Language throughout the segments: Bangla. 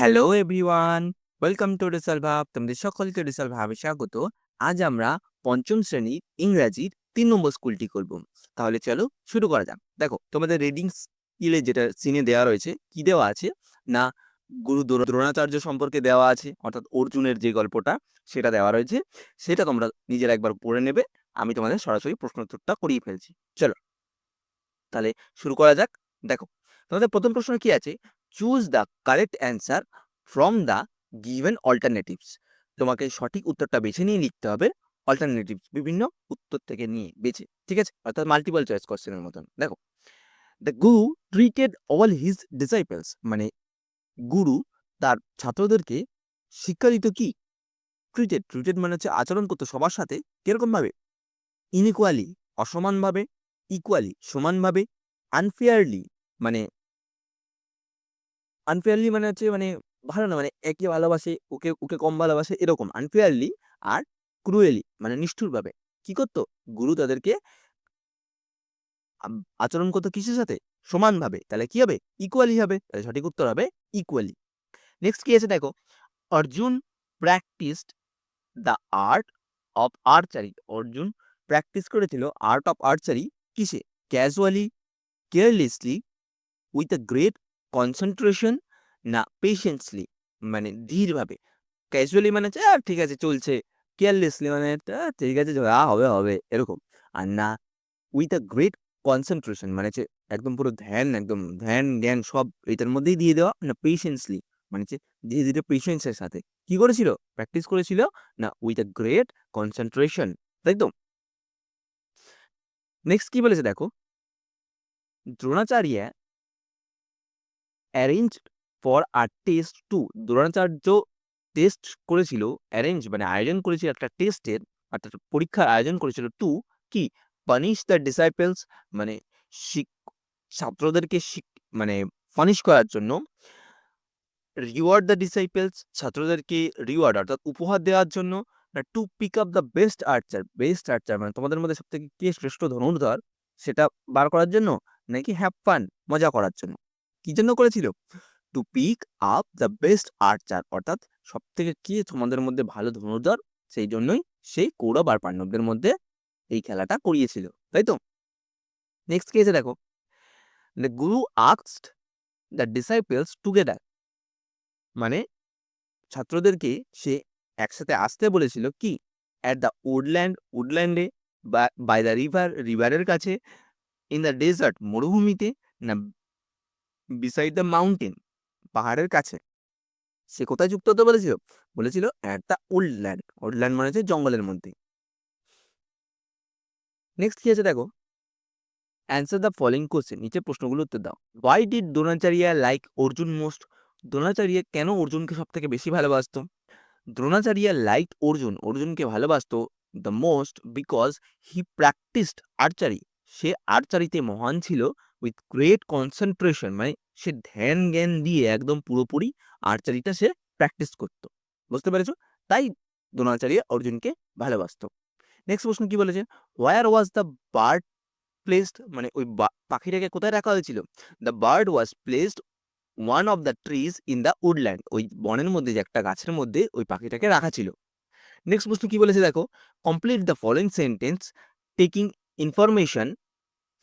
হ্যালো এভরিওয়ান, ওয়েলকাম টু রিসাল ভাব তোমাদের সকলকে রিসাল ভাবে স্বাগত। আজ আমরা পঞ্চম শ্রেণির ইংরাজির তিন নম্বর স্কুলটি করব। তাহলে চলো শুরু করা যাক। দেখো, তোমাদের রিডিং স্কিলে যেটা সিনে দেওয়া রয়েছে, কি দেওয়া আছে? না, গুরু দ্রো- দ্রোণাচার্য সম্পর্কে দেওয়া আছে, অর্থাৎ অর্জুনের যে গল্পটা, সেটা দেওয়া রয়েছে। সেটা তোমরা নিজেরা একবার পড়ে নেবে, আমি তোমাদের সরাসরি প্রশ্নোত্তরটা করিয়ে ফেলছি। চলো, তাহলে শুরু করা যাক। দেখো, তোমাদের প্রথম প্রশ্ন কি আছে? Choose the correct answer from the given alternatives তোমাকে সঠিক উত্তরটা বেছে নিয়ে লিখতে হবে অল্টারনেটিভস বিভিন্ন উত্তর থেকে নিয়ে বেছে, ঠিক আছে? অর্থাৎ মাল্টিপল চয়েস কোশ্চেনের মতন। দেখো the Guru treated all his disciples মানে গুরু তার ছাত্রদেরকে শিক্ষা দিত কি? ট্রিটেড ট্রিটেড মানে হচ্ছে আচরণ করতো সবার সাথে কীরকমভাবে? ইনইকুয়ালি অসমানভাবে ইকুয়ালি সমানভাবে আনফেয়ারলি মানে আনফেয়ারলি মানে হচ্ছে মানে ভালো না মানে একে ভালোবাসে, ওকে ওকে কম ভালোবাসে এরকম আনফেয়ারলি আর ক্রুয়েলি মানে নিষ্ঠুরভাবে। কি করতো? গুরু তাদেরকে আচরণ করতো কিসের সাথে? সমানভাবে। তাহলে কি হবে? ইকুয়ালি হবে। তাহলে সঠিক উত্তর হবে ইকুয়ালি নেক্সট কি আছে দেখো? Arjun practised the art of archery Arjun practice করেছিল আর্ট অফ আর্চারি কিসে? Casually carelessly with a great concentration না পেশেন্সলি মানে ধীরভাবে। ক্যাজুয়ালি মানে ঠিক আছে চলছে। কেয়ারলেসলি মানে "আহ, ঠিক আছে হবে হবে এরকম। আর না উইথ আ গ্রেট কনসেন্ট্রেশন মানে একদম পুরো ধ্যান একদম ধ্যান জ্ঞান সব এটার মধ্যেই দিয়ে দেওয়া না পেশেন্সলি মানে হচ্ছে ধীরে ধীরে পেশেন্সের সাথে। কি করেছিল? প্র্যাকটিস করেছিল না উইথ আ গ্রেট কনসেন্ট্রেশন তো নেক্সট কি বলেছে দেখো? Dronacharya arrange for a test to Dronacharya test করেছিল অ্যারেঞ্জ মানে আয়োজন করেছিল একটা টেস্টের অর্থাৎ পরীক্ষার আয়োজন করেছিল টু কি? পানিশ দ্য ডিসাইপেলস মানে ছাত্রদেরকে মানে পানিশ করার জন্য রিওয়ার্ড দ্য ডিসাইপেলস ছাত্রদেরকে রিওয়ার্ড অর্থাৎ উপহার দেওয়ার জন্য, না to pick up the best archer best archer মানে তোমাদের মধ্যে সব থেকে কে শ্রেষ্ঠ ধনুর্ধর, সেটা বার করার জন্য, নাকি হ্যাভ ফান মজা করার জন্য? কি জন্য করেছিল? To pick up the best archer অর্থাৎ সব থেকে কে তোমাদের মধ্যে ভালো ধনুর্ধর, সেই জন্যই সেই কৌরব আর পাণ্ডবদের মধ্যে এই খেলাটা করিয়েছিল, তাই তো? নেক্সট কেসে দেখো। দ্য গুরু আক্সড দ্য ডিসাইপেলস টুগেদার মানে ছাত্রদেরকে সে একসাথে আসতে বলেছিল কি? অ্যাট দ্য উডল্যান্ড উডল্যান্ডে বা বাই দ্য রিভার রিভারের কাছে ইন দ্য ডেজার্ট মরুভূমিতে, না বিসাইড দ্য মাউন্টেন পাহাড়ের কাছে। সে কোথায় যুক্ত হতে বলেছিল? বলেছিল অ্যাট দ্য উডল্যান্ড ল্যান্ড মানে হচ্ছে জঙ্গলের মধ্যে। নেক্সট কি আছে দেখো? অ্যান্সার দ্য ফলোইং কোশ্চেন নিচে প্রশ্নগুলো উত্তর দাও। Why did Dronacharya like Arjun most Dronacharya কেন অর্জুনকে সব থেকে বেশি ভালোবাসতো? দ্রোণাচার্য লাইক অর্জুন, অর্জুনকে ভালোবাসতো the most because he practised archery সে আর্চারিতে মহান ছিল উইথ গ্রেট কনসেন্ট্রেশন মানে সে ধ্যান জ্ঞান দিয়ে একদম পুরোপুরি আর্চারিটা সে প্র্যাকটিস করতো। বুঝতে পেরেছ? তাই দ্রোণাচার্য অর্জুনকে ভালোবাসতো। নেক্সট প্রশ্ন কি বলেছে where was the bird placed মানে ওই পাখিটাকে কোথায় রাখা হয়েছিল? The bird was placed one of the trees in the woodland ওই বনের মধ্যে যে একটা গাছের মধ্যে ওই পাখিটাকে রাখা ছিল। নেক্সট প্রশ্ন কি বলেছে দেখো? Complete the following sentence taking information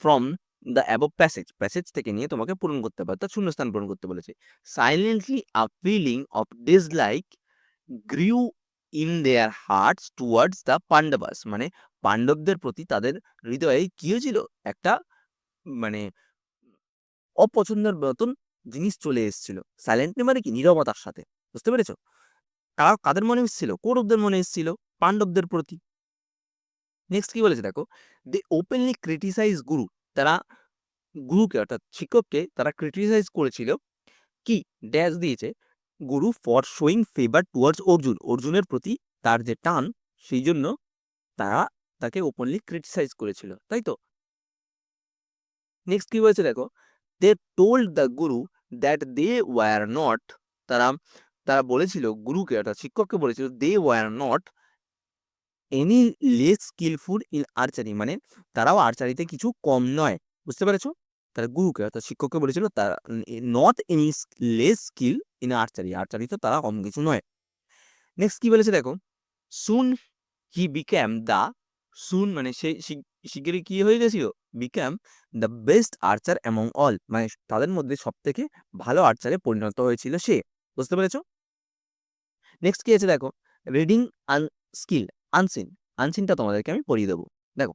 from the above passage passage থেকে নিয়ে তোমাকে পূরণ করতে হবে, অর্থাৎ শূন্যস্থান পূরণ করতে বলেছে। Silently a feeling of dislike grew in their hearts towards the Pandavas মানে পাণ্ডবদের প্রতি তাদের হৃদয়ে কী হয়েছিল? একটা মানে অপছন্দের মতন জিনিস চলে এসেছিল। সাইলেন্টলি মানে কি? নীরবতার সাথে। বুঝতে পেরেছ? কারা, কাদের মনে এসেছিল? কৌরবদের মনে এসেছিল, পাণ্ডবদের প্রতি। নেক্সট কি বলেছে দেখো? দে ওপেনলি ক্রিটিসাইজ গুরু তারা গুরুকে, অর্থাৎ শিক্ষককে তারা ক্রিটিসাইজ করেছিল। কি? ড্যাশ দিয়েছে, guru for showing favour towards Arjun. অর্জুনের প্রতি তার যে টান, সেই জন্য তারা তাকে ওপেনলি ক্রিটিসাইজ করেছিল। তাই তো? নেক্সট কি বলেছে দেখো they told the guru that they were not তারা তারা বলেছিল গুরুকে, অর্থাৎ শিক্ষককে বলেছিল they were not any less skillful in archery মানে তারাও আর্চারিতে কিছু কম নয়, বুঝতে পেরেছ? তারা গুরুকে, অর্থাৎ শিক্ষককে বলেছিল তারা not any less skill in archery archery তো তারা কম কিছু নয়। নেক্সট কি বলেছে দেখো? সুন হি বিক্যাম দ্য সুন মানে সে শিগ- শিগগিরই কি হয়ে গেছিল? Became the best archer among all মানে তাদের মধ্যে সব থেকে ভালো আর্চারে পরিণত হয়েছিল সে, বুঝতে পেরেছ? নেক্সট কি আছে দেখো? রিডিং আন স্কিল আনসিন আনসিনটা তোমাদেরকে আমি পড়িয়ে দেবো। দেখো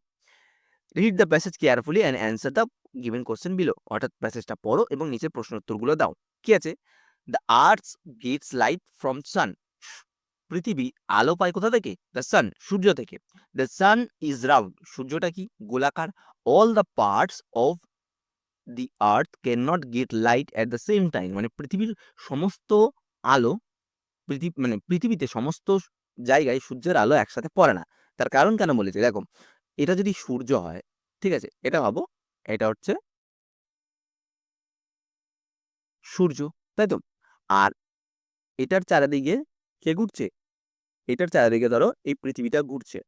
read the passage carefully and answer the given question below অর্থাৎ প্যাসেজটা পড়ো এবং নিচের প্রশ্ন উত্তরগুলো দাও। কি আছে? The earth gets light from sun পৃথিবী আলো পায় কোথা থেকে? দ্য সান সূর্য থেকে। দ্য সান ইজ রাউন্ড সূর্যটা কি? গোলাকার। All the parts of the earth can not get light at the same time মানে পৃথিবীর সমস্ত আলো, পৃথিবী মানে পৃথিবীতে সমস্ত জায়গায় সূর্যের আলো একসাথে পড়ে না। তার কারণ কেন বলেছে? দেখো, এটা যদি সূর্য হয়, ঠিক আছে, এটা ভাবো, এটা হচ্ছে সূর্য, তাই তো? আর এটার চারিদিকে কে ঘুরছে? এটার চারিদিকে ধরো, এই পৃথিবীটা ঘুরছে,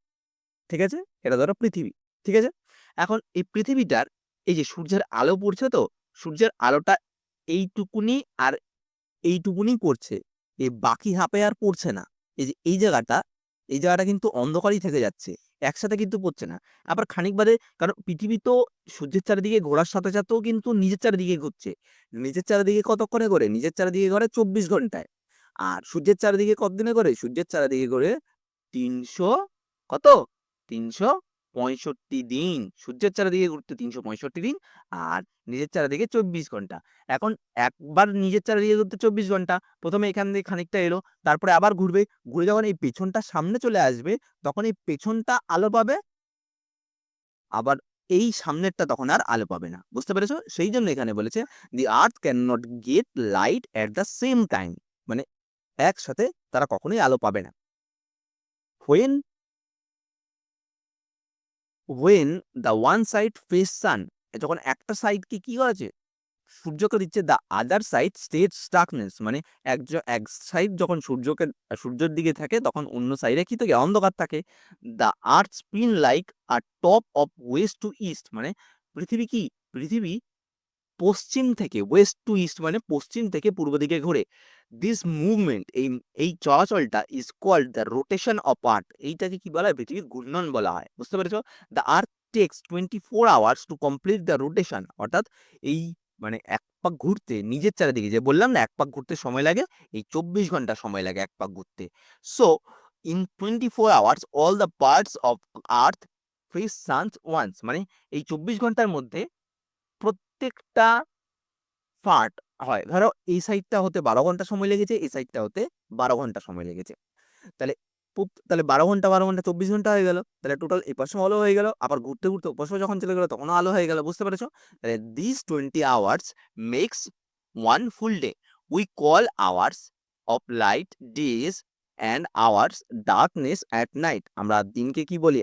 ঠিক আছে? এটা ধরো পৃথিবী, ঠিক আছে? এখন এই পৃথিবীটার এই যে সূর্যের আলো পড়ছে তো, সূর্যের আলোটা এইটুকুনি আর এইটুকুনি পড়ছে এই বাকি হাফে আর পড়ছে না। এই যে, এই জায়গাটা এই জায়গাটা কিন্তু অন্ধকারই থেকে যাচ্ছে, একসাথে কিন্তু পড়ছে না। আবার খানিক বাদে, কারণ পৃথিবী তো সূর্যের চারিদিকে ঘোরার সাথে সাথেও কিন্তু নিজের চারিদিকে ঘুরছে। নিজের চারিদিকে কতক্ষণে করে নিজের চারিদিকে ঘরে চব্বিশ ঘন্টায়। আর সূর্যের চারিদিকে কতদিনে করে সূর্যের চারিদিকে করে তিনশো কত? তিনশো পঁয়ষট্টি দিন। সূর্যের চারিদিকে ঘুরতে তিনশো পঁয়ষট্টি দিন আর নিজের চারিদিকে চব্বিশ ঘণ্টা। এখন একবার নিজের চারিদিকে ঘুরতে চব্বিশ ঘণ্টা, প্রথমে এখান থেকে খানিকটা এলো, তারপরে আবার ঘুরবে। ঘুরে যখন এই পেছনটা সামনে চলে আসবে, তখন এই পেছনটা আলো পাবে। আবার এই সামনেরটা তখন আর আলো পাবে না। বুঝতে পেরেছ? সেই জন্য এখানে বলেছে the earth can not get light at the same time মানে একসাথে তারা কখনোই আলো পাবে না। When when the one side face sun যখন একটা সাইডকে কি করেছে সূর্যকে দিচ্ছে দ্য আদার সাইড স্টেট স্টাকনেস মানে এক এক সাইড যখন সূর্যকে, সূর্যের দিকে থাকে, তখন অন্য সাইডে কি থাকে? অন্ধকার থাকে। The earth spin like a top of west to east মানে পৃথিবী কি? পৃথিবী পশ্চিম থেকে ওয়েস্ট টু ইস্ট মানে পশ্চিম থেকে পূর্ব দিকে ঘোরে। দিস মুভমেন্ট এই এই চলাচলটা is called the rotation of earth এইটাকে কি বলা হয়? পৃথিবীর ঘূর্ণন বলা হয়। বুঝতে পেরেছ? The earth takes twenty four hours to complete the rotation অর্থাৎ এই মানে এক পাক ঘুরতে, নিজের চারিদিকে, যে বললাম না, এক পাক ঘুরতে সময় লাগে, এই চব্বিশ ঘণ্টা সময় লাগে এক পাক ঘুরতে। So in twenty four hours all the parts of earth face suns once মানে এই চব্বিশ ঘণ্টার মধ্যে প্রত্যেকটা পার্ট হয়। ধরো এই সাইডটা হতে বারো ঘণ্টা সময় লেগেছে, এই সাইডটা হতে বারো ঘণ্টা সময় লেগেছে। তাহলে তাহলে বারো ঘণ্টা বারো ঘণ্টা চব্বিশ ঘণ্টা হয়ে গেল। তাহলে টোটাল এই পাশে আলো হয়ে গেল। আবার ঘুরতে ঘুরতে ও পাশেও যখন চলে গেলো, তখনও আলো হয়ে গেল। বুঝতে পেরেছ? তাহলে this twenty hours makes one full day we call hours of light days and hours darkness at night আমরা দিনকে কি বলি?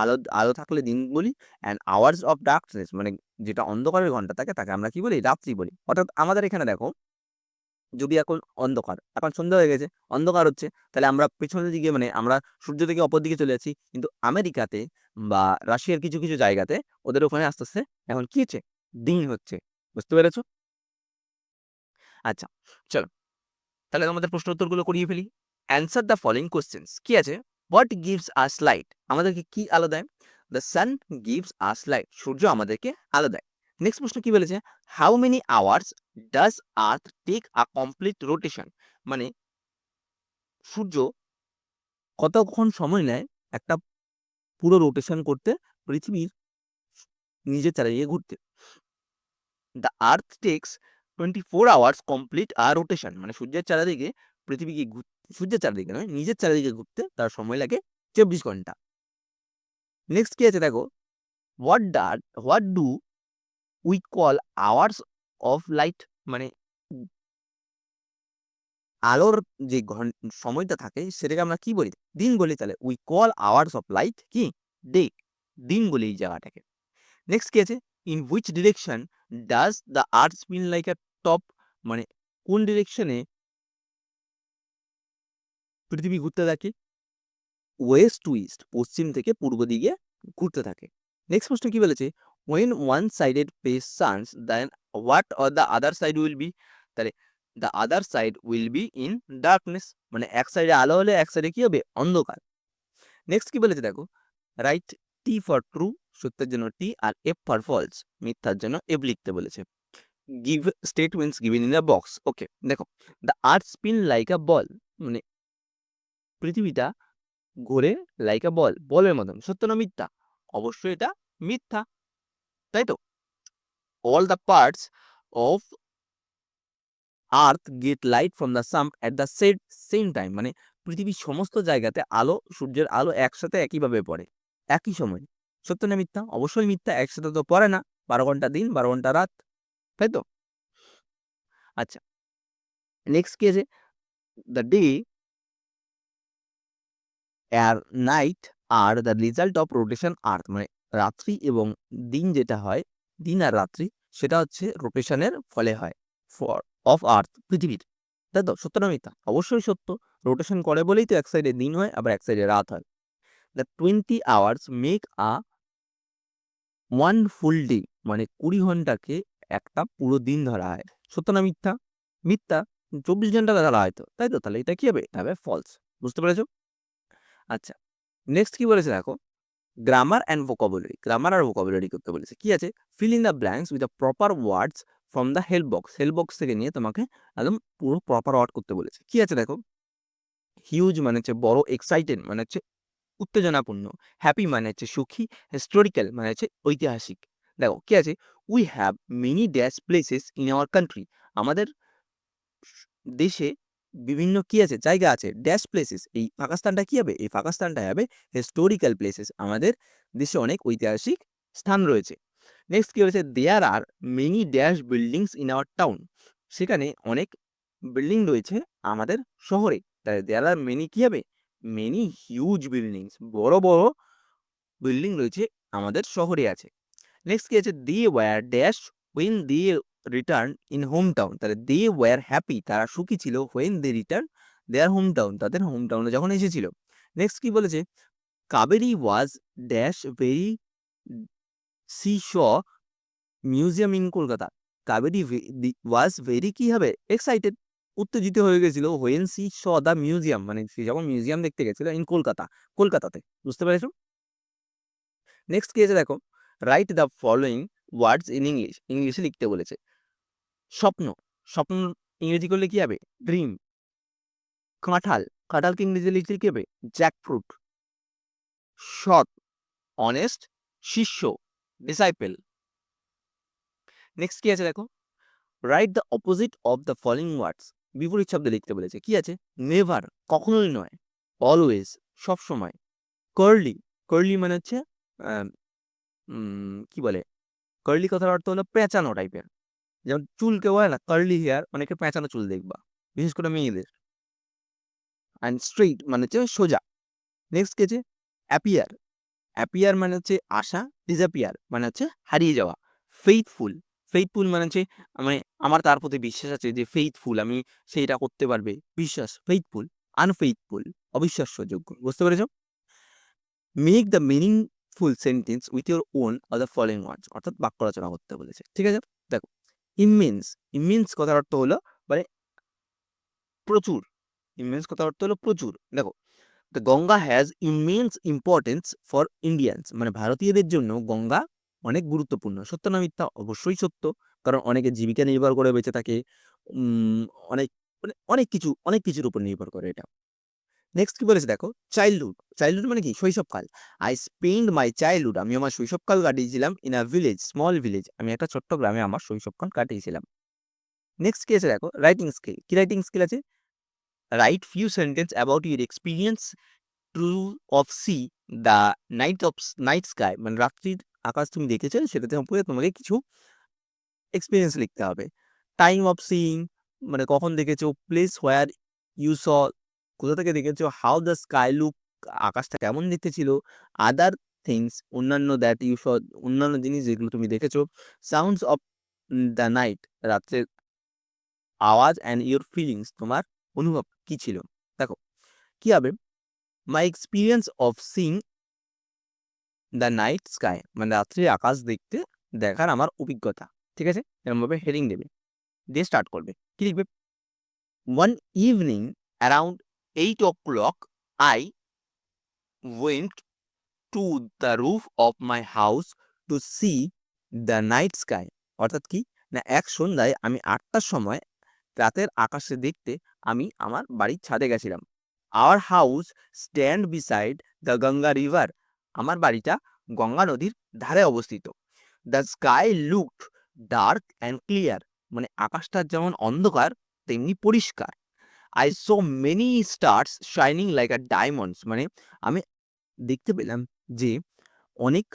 আলো আলো থাকলে দিন বলি অ্যান্ড আওয়ার্স অফ ডার্কনেস মানে যেটা অন্ধকারের ঘণ্টা থাকে তাকে আমরা কি বলি? রাত্রি বলি। অর্থাৎ আমাদের এখানে দেখো, যদি এখন অন্ধকার, এখন সন্ধ্যা হয়ে গেছে, অন্ধকার হচ্ছে, তাহলে আমরা পেছনের দিকে মানে আমরা সূর্য থেকে অপর দিকে চলে যাচ্ছি। কিন্তু আমেরিকাতে বা রাশিয়ার কিছু কিছু জায়গাতে ওদের ওখানে আস্তে আস্তে এখন কি হচ্ছে? দিন হচ্ছে। বুঝতে পেরেছ? আচ্ছা চলো। তাহলে তোমাদের প্রশ্ন উত্তরগুলো করিয়ে ফেলি। অ্যান্সার দ্য ফলোইং কোশ্চেন্স কি আছে? হোয়াট গিভস আস লাইট আমাদেরকে কি আলো দেয়? The sun gives us light সূর্য আমাদেরকে আলো দেয়। নেক্সট প্রশ্ন কি বলেছে? How many hours does earth take a complete rotation মানে সূর্য কতক্ষণ সময় নেয় একটা পুরো রোটেশন করতে পৃথিবীর নিজের চারিদিকে ঘুরতে? The earth takes twenty four hours complete a rotation মানে সূর্যের চারিদিকে পৃথিবীকে সূর্যের চারিদিকে নয়, নিজের চারিদিকে ঘুরতে তার সময় লাগে চব্বিশ ঘণ্টা। নেক্সট কি আছে দেখো? What der what do we call hours of light মানে আলোর যে সময়টা থাকে সেটাকে আমরা কি বলি? দিন বলি তাহলে। We call hours of light কি? ডে দিন বলি এই জায়গাটাকে। নেক্সট কি আছে? In which direction does the earth spin like a top মানে কোন ডিরেকশনে পৃথিবী ঘুরতে থাকে। ওয়েস্ট টু ইস্ট, পশ্চিম থেকে পূর্ব দিকে ঘুরতে থাকে। নেক্সট প্রশ্ন কি বলেছে? When one sided face suns then what or the other side will be তাহলে the other side will be in darkness মানে এক সাইডে আলো হলে এক সাইডে কি হবে? অন্ধকার। নেক্সট কি বলেছে দেখো? রাইট টি ফর ট্রু সত্যের জন্য টি আর এফ ফর ফলস মিথ্যার জন্য এফ লিখতে বলেছে। Give statements given in the box okay দেখো the earth spin like a ball মানে পৃথিবীটা ঘোরে লাইক বল বলের মতন। সত্য না মিথ্যা? অবশ্যই এটা মিথ্যা। তাই তো? All the parts of earth get light from the same at the set same time মানে পৃথিবীর সমস্ত জায়গাতে আলো, সূর্যের আলো একসাথে একইভাবে পড়ে। একই সময়। সত্য না মিথ্যা? অবশ্যই মিথ্যা। একসাথে তো পড়ে না। বারো ঘণ্টা দিন, বারো ঘণ্টা রাত। তাই তো? আচ্ছা। নেক্সট কি আছে? The day R night are the result of rotation earth মানে রাত্রি এবং দিন যেটা হয়, দিন আর রাত্রি, সেটা হচ্ছে রোটেশনের ফলে হয় ফর অফ আর্থ পৃথিবীর। তাই তো? সত্য না মিথ্যা? অবশ্যই সত্য। রোটেশন করে বলেই তো এক সাইডে দিন হয়, আবার এক সাইডে রাত হয়। The twenty hours make a one full day মানে কুড়ি ঘন্টাকে একটা পুরো দিন ধরা হয়। সত্য না মিথ্যা? মিথ্যা। চব্বিশ ঘণ্টা ধরা হয় তো। তাই তো? তাহলে এটা কি হবে? এটা হবে ফলস বুঝতে পেরেছ? আচ্ছা নেক্সট কি বলেছে দেখো? গ্রামার অ্যান্ড ভোকাবুলারি গ্রামার আর ভোকাবুলারি করতে বলেছে। কি আছে? Fill in the blanks with the proper words from the help box help box থেকে নিয়ে তোমাকে একদম পুরো প্রপার ওয়ার্ড করতে বলেছে। কি আছে দেখো? হিউজ মানে হচ্ছে বড় এক্সাইটেড মানে হচ্ছে উত্তেজনাপূর্ণ হ্যাপি মানে হচ্ছে সুখী হিস্টোরিক্যাল মানে হচ্ছে ঐতিহাসিক। দেখো, কি আছে? We have many dash places in our country আমাদের দেশে বিভিন্ন কি আছে? জায়গা আছে। ড্যাশ প্লেসেস এই পাকিস্তানটা কি হবে? এই পাকিস্তানটা হবে হিস্টোরিক্যাল প্লেসেস আমাদের দেশে অনেক ঐতিহাসিক স্থান রয়েছে। নেক্সট কি হয়েছে? There are many dash buildings in our town সেখানে অনেক বিল্ডিং রয়েছে আমাদের শহরে। তাই দেয়ার আর মেনি কি হবে? মেনি হিউজ বিল্ডিংস বড় বড় বিল্ডিং রয়েছে আমাদের শহরে আছে। নেক্সট কি আছে? The were dash when they return in home town তাহলে দে ওয়ার হ্যাপি তারা সুখী ছিল when they return their home town তাদের হোম টাউনে যখন এসেছিল। নেক্সট কি বলেছে? Kaveri was dash very she saw museum in Kolkata. Kaveri was very কি হবে? এক্সাইটেড উত্তেজিত হয়ে গেছিল when she saw the museum মানে সে যখন মিউজিয়াম দেখতে গেছিল ইন কলকাতা, কলকাতাতে। বুঝতে পেরেছ? নেক্সট কি আছে দেখো? Write the following words in English ইংলিশে লিখতে বলেছে। স্বপ্ন। স্বপ্ন ইংরেজি করলে কি হবে? ড্রিম কাঁঠাল। কাঁঠালকে ইংরেজি লিখলে কি হবে? জ্যাকফ্রুট সৎ অনেস্ট শিষ্য ডিসাইপেল নেক্সট কি আছে দেখো? Write the opposite of the following words বিপরীত শব্দে লিখতে বলেছে। কি আছে? নেভার কখনোই নয়। অলওয়েজ সবসময়। কার্লি কার্লি মানে হচ্ছে কি বলে? কার্লি কথার অর্থ হলো পেঁচানো টাইপের যেমন চুলকে বলে না কার্লি হেয়ার অনেকে পেঁচানো চুল দেখবা, বিশেষ করে মেয়েদের। অ্যান্ড স্ট্রেইট মানে হচ্ছে সোজা। নেক্সট কে অ্যাপিয়ার অ্যাপিয়ার মানে হচ্ছে আশা ডিজাপিয়ার মানে হচ্ছে হারিয়ে যাওয়া। ফেইথফুল ফেইথফুল মানে হচ্ছে মানে আমার তার প্রতি বিশ্বাস আছে যে ফেইথফুল আমি সেইটা করতে পারবে। বিশ্বাস ফেইথফুল আনফেইথফুল অবিশ্বাস্যযোগ্য। বুঝতে পেরেছ? Make the meaningful sentence with your own or the following words অর্থাৎ বাক্য রচনা করতে বলেছে। ঠিক আছে? ইমেন্স ইমেন্স কথার অর্থ হলো মানে প্রচুর ইমেন্স কথার অর্থ হলো প্রচুর। দেখো the Ganga has immense importance for Indians মানে ভারতীয়দের জন্য গঙ্গা অনেক গুরুত্বপূর্ণ। সত্য না মিথ্যা? অবশ্যই সত্য। কারণ অনেকে জীবিকা নির্ভর করে বেঁচে থাকে অনেক মানে অনেক কিছু, অনেক কিছুর উপর নির্ভর করে এটা। নেক্সট কি বলেছে দেখো? চাইল্ডহুড চাইল্ডহুড মানে কি? শৈশবকাল। আই স্পেন্ড মাই চাইল্ডহুড আমি আমার শৈশবকাল কাটিয়েছিলাম in a village small village আমি একটা ছোট্ট গ্রামে আমার শৈশবকাল কাটিয়েছিলাম। নেক্সট কি আছে দেখো? রাইটিং স্কিল কি রাইটিং স্কিল আছে? Write few sentences about your experience true of see the night of night sky মানে রাত্রির আকাশ তুমি দেখেছ, সেটাতে উপরে তোমাকে কিছু এক্সপিরিয়েন্স লিখতে হবে। টাইম অফ সিইং মানে কখন দেখেছ? প্লেস হোয়ার ইউ স কোথা থেকে দেখেছ? হাউ দ্য স্কাই লুক আকাশটা কেমন দেখতে ছিল আদার থিংস অন্যান্য দ্যাট ইউ অন্যান্য জিনিস যেগুলো তুমি দেখেছ? সাউন্ডস অফ দ্য নাইট রাত্রের আওয়াজ অ্যান্ড ইউর ফিলিংস তোমার অনুভব কি ছিল? দেখো, কি হবে? My experience of seeing the night sky মানে রাত্রির আকাশ দেখতে দেখার আমার অভিজ্ঞতা, ঠিক আছে? এরকমভাবে হেডিং দেবে। দিয়ে স্টার্ট করবে। কি লিখবে? Evening evening around 8 o'clock, I went to the roof of my house to see the night sky. অর্থাৎ কি? না এক সন্ধ্যায় আমি আটটার সময় রাতের আকাশে দেখতে আমি আমার বাড়ির ছাদে গেছিলাম। Our house stand beside the Ganga river আমার বাড়িটা গঙ্গা নদীর ধারে অবস্থিত। The sky looked dark and clear মানে আকাশটা যেমন অন্ধকার তেমনি পরিষ্কার। I saw many stars shining like a diamonds মানে আমি দেখতে পেলাম যে অনেক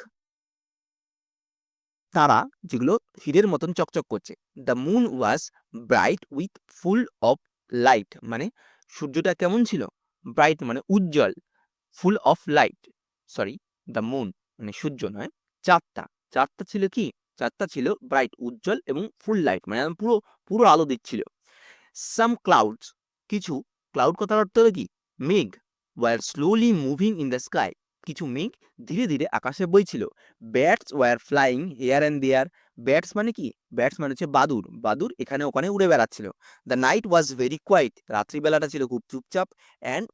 তারা যেগুলো হীরের মতন চকচক করছে। The moon was bright with full of light মানে সূর্যটা কেমন ছিল? ব্রাইট মানে উজ্জ্বল full of light sorry the moon মানে সূর্য নয়, চাঁদটা। চাঁদটা ছিল কি? চাঁদটা ছিল ব্রাইট উজ্জ্বল এবং ফুল লাইট মানে পুরো পুরো আলো দিচ্ছিল সাম ক্লাউডস কিছু ক্লাউড কথার অর্থ হলো কি? মেঘ। Were slowly moving in the sky কিছু মেঘ ধীরে ধীরে আকাশে বইছিল। Bats were flying here and there bats মানে কি? ব্যাটস মানে হচ্ছে বাদুর বাদুর এখানে ওখানে উড়ে বেড়াচ্ছিল। The night was very quiet রাত্রিবেলাটা ছিল খুব চুপচাপ অ্যান্ড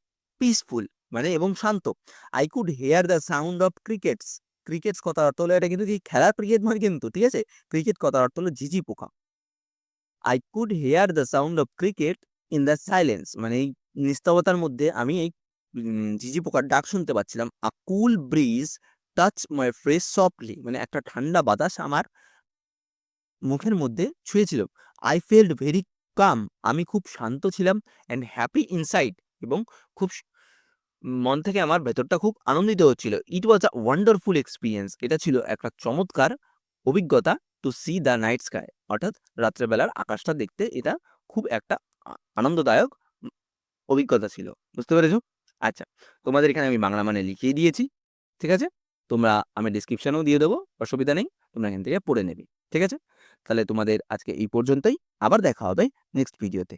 পিসফুল মানে এবং শান্ত। I could hear the sound of crickets crickets কথার অর্থ হলো এটা কিন্তু কি? খেলার ক্রিকেট নয় কিন্তু, ঠিক আছে? ক্রিকেট কথার অর্থ হলো ঝিঝি পোকা। I could hear the sound of cricket in the silence মানে এই নিস্তবতার মধ্যে আমি এই ঝিঝি পোকার ডাক শুনতে পাচ্ছিলাম। A cool breeze touch my fresh softly মানে একটা ঠান্ডা বাতাস আমার মুখের মধ্যে ছুঁয়েছিল। আই ফেল্ড ভেরি কাম আমি খুব শান্ত ছিলাম অ্যান্ড হ্যাপি ইনসাইড এবং খুব মন থেকে আমার ভেতরটা খুব আনন্দিত হচ্ছিল। ইট ওয়াজ আ ওয়ান্ডারফুল এক্সপিরিয়েন্স এটা ছিল একটা চমৎকার অভিজ্ঞতা to see the night sky অর্থাৎ রাত্রেবেলার আকাশটা দেখতে এটা খুব একটা আনন্দদায়ক অভিজ্ঞতা ছিল, বুঝতে পেরেছ? আচ্ছা তোমাদের এখানে আমি বাংলা মানে লিখিয়ে দিয়েছি, ঠিক আছে? তোমরা আমি ডিসক্রিপশানেও দিয়ে দেবো, অসুবিধা নেই, তোমরা এখান থেকে পড়ে নেবে, ঠিক আছে? তাহলে তোমাদের আজকে এই পর্যন্তই, আবার দেখা হবে নেক্সট ভিডিওতে